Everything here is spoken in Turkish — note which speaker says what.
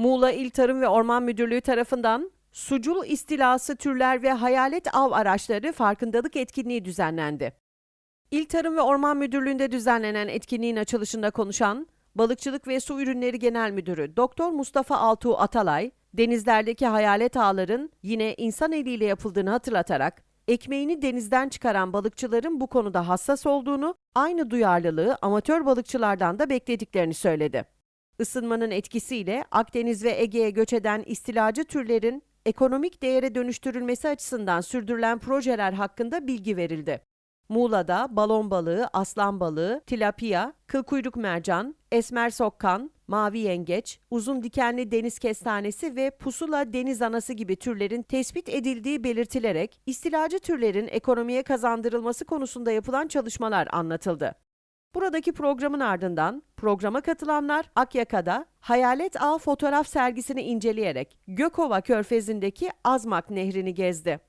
Speaker 1: Muğla İl Tarım ve Orman Müdürlüğü tarafından sucul istilası türler ve hayalet av araçları farkındalık etkinliği düzenlendi. İl Tarım ve Orman Müdürlüğü'nde düzenlenen etkinliğin açılışında konuşan Balıkçılık ve Su Ürünleri Genel Müdürü Doktor Mustafa Altuğ Atalay, denizlerdeki hayalet ağların yine insan eliyle yapıldığını hatırlatarak ekmeğini denizden çıkaran balıkçıların bu konuda hassas olduğunu, aynı duyarlılığı amatör balıkçılardan da beklediklerini söyledi. Isınmanın etkisiyle Akdeniz ve Ege'ye göç eden istilacı türlerin ekonomik değere dönüştürülmesi açısından sürdürülen projeler hakkında bilgi verildi. Muğla'da balon balığı, aslan balığı, tilapia, kılkuyruk mercan, esmer sokkan, mavi yengeç, uzun dikenli deniz kestanesi ve pusula deniz anası gibi türlerin tespit edildiği belirtilerek istilacı türlerin ekonomiye kazandırılması konusunda yapılan çalışmalar anlatıldı. Buradaki programın ardından programa katılanlar Akyaka'da Hayalet Ağ fotoğraf sergisini inceleyerek Gökova Körfezi'ndeki Azmak Nehri'ni gezdi.